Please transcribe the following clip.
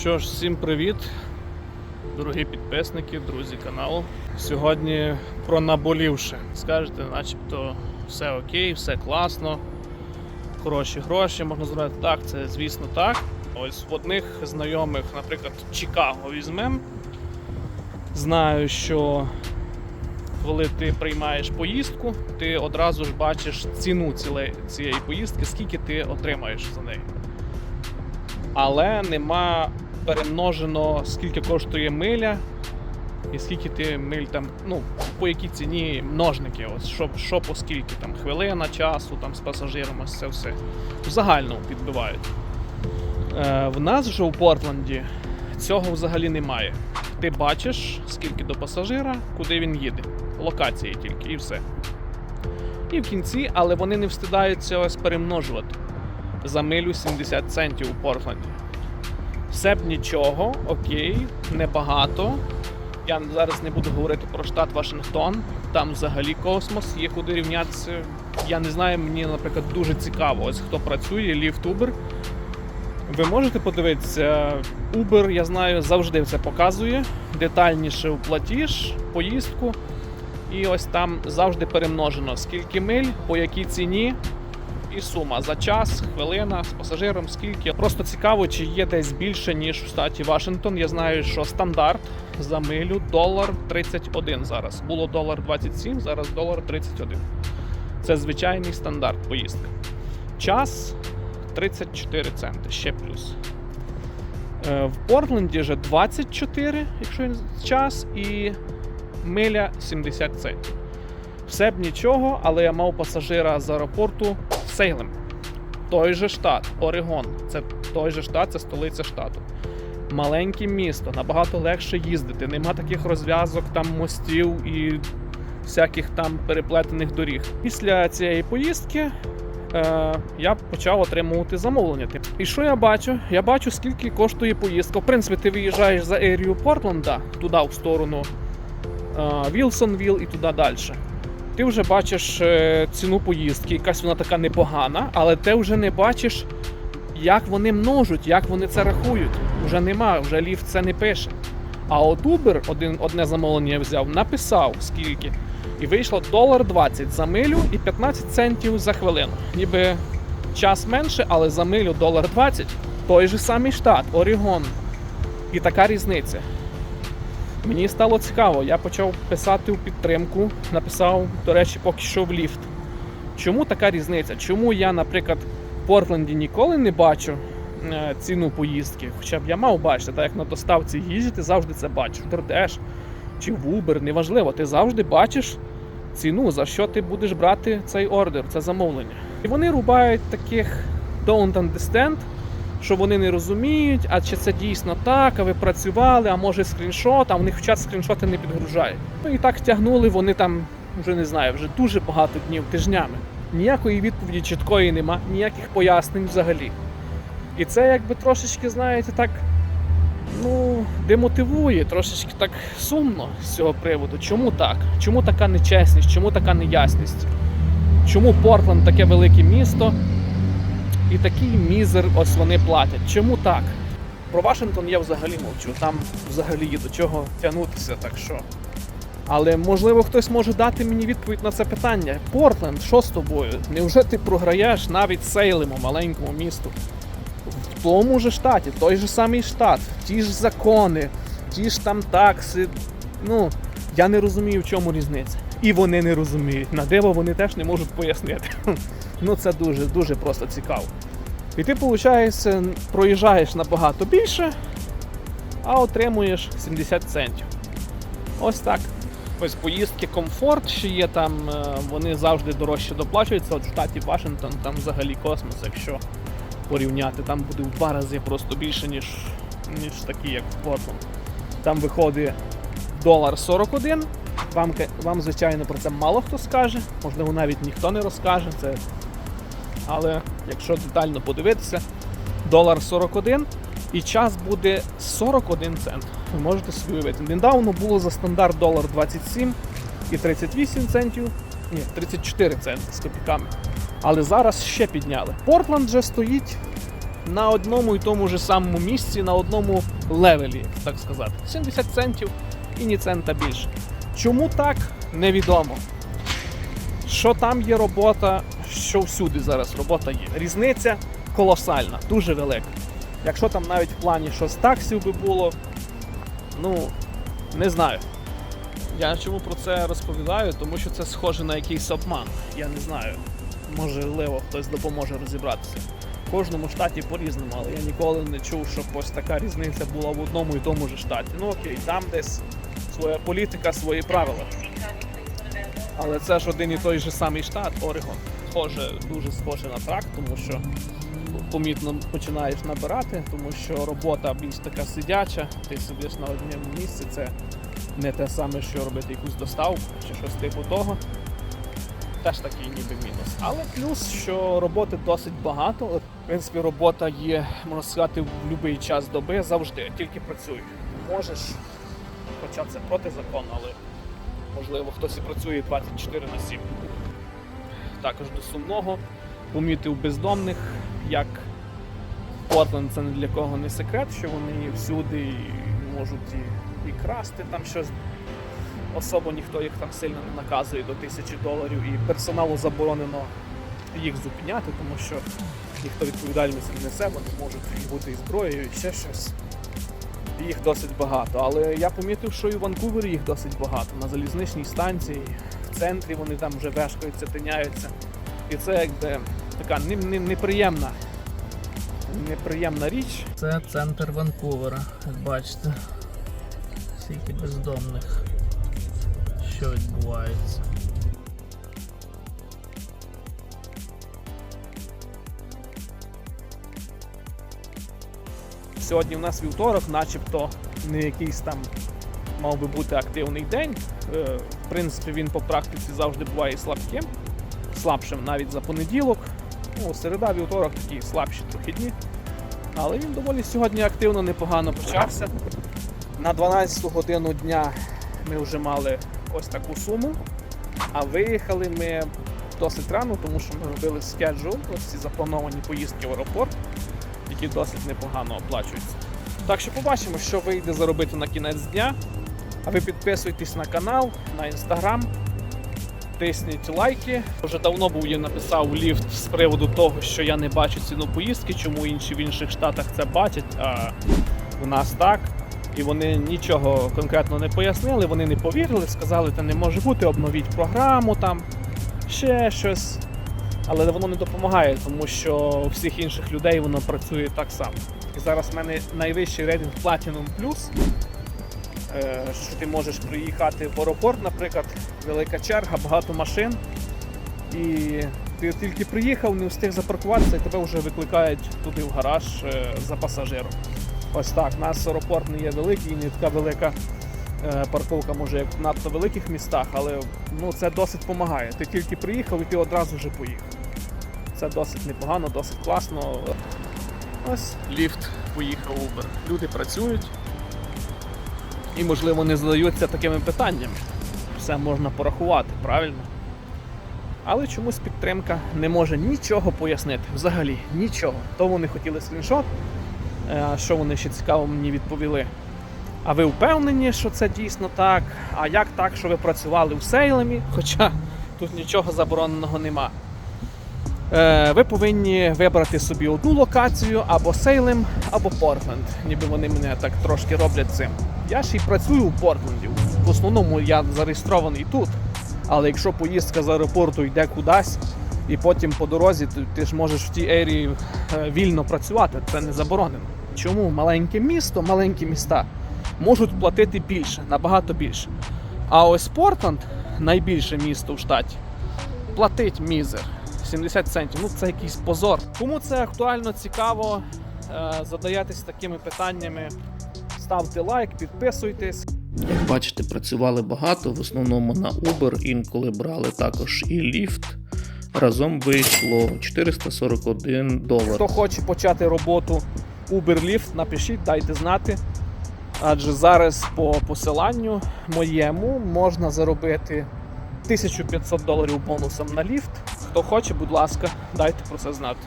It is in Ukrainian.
Що ж, всім привіт, дорогі підписники, друзі каналу. Сьогодні про наболівше. Скажете, начебто все окей, все класно, хороші гроші, можна зробити так, це звісно так. Ось в одних знайомих, наприклад, Чикаго візьмемо. Знаю, що коли ти приймаєш поїздку, ти одразу ж бачиш ціну цієї поїздки, скільки ти отримаєш за неї. Але нема перемножено, скільки коштує миля, і скільки ти миль там, ну, по якій ціні множники, ось, що, що по скільки, там, хвилина часу там, з пасажиром, ось це все. В загальному підбивають. Е, в нас же у Портленді цього взагалі немає. Ти бачиш, скільки до пасажира, куди він їде. Локації тільки, і все. І в кінці, але вони не встидаються ось перемножувати за милю 70 центів у Портленді. Все б нічого, окей, небагато. Я зараз не буду говорити про штат Вашингтон. Там взагалі космос, є куди рівнятися. Я не знаю, мені, наприклад, дуже цікаво, ось хто працює, Lyft Uber. Ви можете подивитися, Uber, я знаю, завжди це показує. Детальніше платіж, поїздку. І ось там завжди перемножено, скільки миль, по якій ціні, і сума за час, хвилина з пасажиром, скільки. Просто цікаво, чи є десь більше, ніж в штаті Вашингтон. Я знаю, що стандарт за милю долар 31 зараз. Було долар 27, зараз долар 31. Це звичайний стандарт поїздки. Час 34 центи, ще плюс. Е, В Портленді же 24, якщо час, і миля 70 центів. Все б нічого, але я мав пасажира з аеропорту Сейлем. Той же штат, Орегон. Це той же штат, це столиця штату. Маленьке місто, набагато легше їздити. Нема таких розв'язок, там мостів і всяких там переплетених доріг. Після цієї поїздки е, я почав отримувати замовлення. Типу. І що я бачу? Я бачу, скільки коштує поїздка. В принципі, ти виїжджаєш за ерію Портленда, туди в сторону е, Вілсонвіл і туди далі. Ти вже бачиш е, ціну поїздки, якась вона така непогана, але ти вже не бачиш, як вони множуть, як вони це рахують. Вже нема, вже ліфт це не пише. А от Uber, один, одне замовлення взяв, написав скільки. І вийшло долар 20 за милю і 15 центів за хвилину. Ніби час менше, але за милю долар 20. Той же самий штат, Орігон. І така різниця. Мені стало цікаво, я почав писати у підтримку, написав, до речі, поки що в ліфт. Чому така різниця? Чому я, наприклад, в Портленді ніколи не бачу е, ціну поїздки? Хоча б я мав бачити, так як на доставці їздять, ти завжди це бачиш. DoorDash чи в Uber, неважливо, ти завжди бачиш ціну, за що ти будеш брати цей ордер, це замовлення. І вони рубають таких don't understand, що вони не розуміють, а чи це дійсно так, а ви працювали, а може скріншот, а в них в чат скріншоти не підгружають. Ну і так тягнули вони там, вже не знаю, вже дуже багато днів, тижнями. Ніякої відповіді чіткої нема, ніяких пояснень взагалі. І це якби трошечки, знаєте, так ну, демотивує, трошечки так сумно з цього приводу. Чому так? Чому така нечесність, чому така неясність? Чому Портленд таке велике місто? І такий мізер ось вони платять. Чому так? Про Вашингтон я взагалі мовчу. Там взагалі є до чого тягнутися, так що. Але можливо хтось може дати мені відповідь на це питання. Портленд, що з тобою? Невже ти програєш навіть Сейлему, маленькому місту? В тому же штаті, той же самий штат, ті ж закони, ті ж там такси. Ну, я не розумію, в чому різниця. І вони не розуміють. На диво вони теж не можуть пояснити. Ну це дуже дуже просто цікаво. І ти, виходить, проїжджаєш набагато більше, а отримуєш 70 центів. Ось так. Ось поїздки комфорт ще є там, е, вони завжди дорожче доплачуються. От в штаті Вашингтон там взагалі космос, якщо порівняти, там буде в два рази просто більше, ніж, ніж такі, як в Портленд. Там виходить долар 41. Вам, вам, звичайно, про це мало хто скаже, можливо, навіть ніхто не розкаже. Це... Але якщо детально подивитися, долар 41 і час буде 41 цент. Ви можете собі уявити. Недавно було за стандарт долар 27 і 38 центів, ні, 34 центи з копійками. Але зараз ще підняли. Портленд вже стоїть на одному і тому ж самому місці, на одному левелі, так сказати. 70 центів і ні цента більше. Чому так, невідомо. Що там є робота, що всюди зараз робота є. Різниця колосальна, дуже велика. Якщо там навіть в плані що з таксів би було, ну не знаю. Я чому про це розповідаю, тому що це схоже на якийсь обман. Я не знаю. Можливо, хтось допоможе розібратися. В кожному штаті по-різному, але я ніколи не чув, щоб ось така різниця була в одному і тому ж штаті. Ну окей, там десь своя політика, свої правила. Але це ж один і той же самий штат, Орегон. Схоже, дуже схоже на трак, тому що помітно починаєш набирати, тому що робота більш така сидяча, ти сидиш на одному місці, це не те саме, що робити якусь доставку чи щось типу того. Теж такий ніби мінус. Але плюс, що роботи досить багато. В принципі, робота є, можна сказати, в будь-який час доби завжди, тільки працюй. Можеш, хоча це проти закону, але можливо хтось і працює 24 на 7. Також до сумного помітив бездомних, як Портленд це не для кого не секрет, що вони всюди можуть і, і красти там щось. Особо ніхто їх там сильно не наказує до тисячі доларів, і персоналу заборонено їх зупиняти, тому що ніхто відповідальність не несе, вони можуть бути і зброєю, і ще щось. Їх досить багато. Але я помітив, що і в Ванкувері їх досить багато. На залізничній станції, центрі вони там вже вешкаються, тиняються. І це якби така не- не- неприємна, неприємна річ. Це центр Ванкувера, як бачите. Скільки бездомних. Що відбувається? Сьогодні в нас вівторок, начебто не якийсь там мав би бути активний день. В принципі, він по практиці завжди буває слабким, слабшим навіть за понеділок. Ну, середа, вівторок такі слабші трохи дні. Але він доволі сьогодні активно, непогано почався. На 12 годину дня ми вже мали ось таку суму, а виїхали ми досить рано, тому що ми робили скеджул, ось ці заплановані поїздки в аеропорт, які досить непогано оплачуються. Так що побачимо, що вийде заробити на кінець дня. А ви підписуйтесь на канал, на інстаграм, тисніть лайки. Вже давно був я написав ліфт з приводу того, що я не бачу ціну поїздки, чому інші в інших штатах це бачать, а в нас так. І вони нічого конкретно не пояснили, вони не повірили, сказали, це не може бути, обновіть програму там, ще щось. Але воно не допомагає, тому що у всіх інших людей воно працює так само. І зараз в мене найвищий рейтинг Platinum Plus. Е, Що ти можеш приїхати в аеропорт, наприклад, велика черга, багато машин. І ти тільки приїхав, не встиг запаркуватися, і тебе вже викликають туди в гараж е, за пасажиром. Ось так. У нас аеропорт не є великий, не така велика е, парковка, може, як в надто великих містах, але ну, це досить допомагає. Ти тільки приїхав і ти одразу вже поїхав. Це досить непогано, досить класно. Ось ліфт поїхав Uber. Люди працюють і, можливо, не задаються такими питаннями. Все можна порахувати, правильно? Але чомусь підтримка не може нічого пояснити. Взагалі нічого. То вони хотіли скріншот, е, що вони ще цікаво мені відповіли. А ви впевнені, що це дійсно так? А як так, що ви працювали в сейлемі? Хоча тут нічого забороненого нема. Е, ви повинні вибрати собі одну локацію або Сейлем, або Портленд. Ніби вони мене так трошки роблять цим. Я ж і працюю в Портленді. В основному я зареєстрований тут. Але якщо поїздка з аеропорту йде кудись, і потім по дорозі ти, ти ж можеш в тій ерії е, вільно працювати, це не заборонено. Чому маленьке місто, маленькі міста можуть платити більше, набагато більше. А ось Портленд, найбільше місто в штаті, платить мізер. 70 центів. Ну це якийсь позор. Кому це актуально цікаво, е, задаєтесь такими питаннями. Ставте лайк, підписуйтесь. Як бачите, працювали багато, в основному на Uber, інколи брали також і ліфт. Разом вийшло 441 долар. Хто хоче почати роботу Uber Lyft, напишіть, дайте знати. Адже зараз по посиланню моєму можна заробити 1500 доларів бонусом на ліфт. Хто хоче, будь ласка, дайте про це знати.